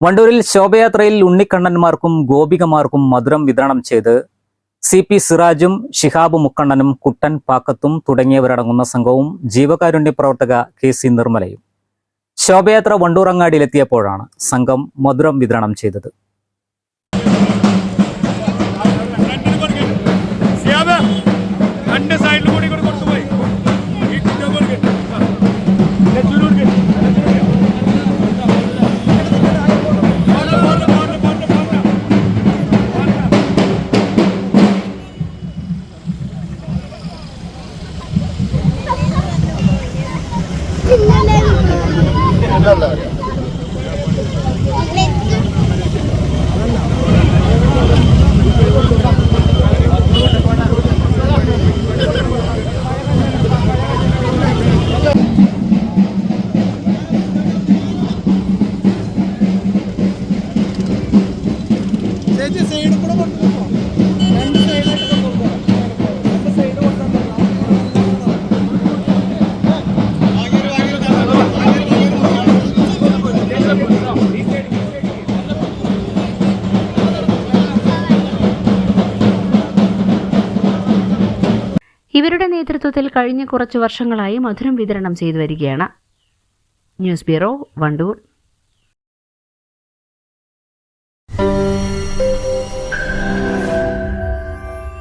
വണ്ടൂരിൽ ശോഭയാത്രയിൽ ഉണ്ണിക്കണ്ണന്മാർക്കും ഗോപികമാർക്കും മധുരം വിതരണം ചെയ്ത് സി പി സിറാജും ഷിഹാബ് മുക്കണ്ണനും കുട്ടൻ പാക്കത്തും തുടങ്ങിയവരടങ്ങുന്ന സംഘവും ജീവകാരുണ്യ പ്രവർത്തക കെ സി നിർമ്മലയും. ശോഭയാത്ര വണ്ടൂറങ്ങാടിയിലെത്തിയപ്പോഴാണ് സംഘം മധുരം വിതരണം ചെയ്തത്. രണ്ട് സൈഡിൽ കൂടി ചേച്ചി സൈഡിൽ കൂടെ കൊണ്ടുപോകോ ഇവരുടെ നേതൃത്വത്തിൽ കഴിഞ്ഞ കുറച്ച് വർഷങ്ങളായി മധുരം വിതരണം ചെയ്തു വരികയാണ്. News bureau Wandoor.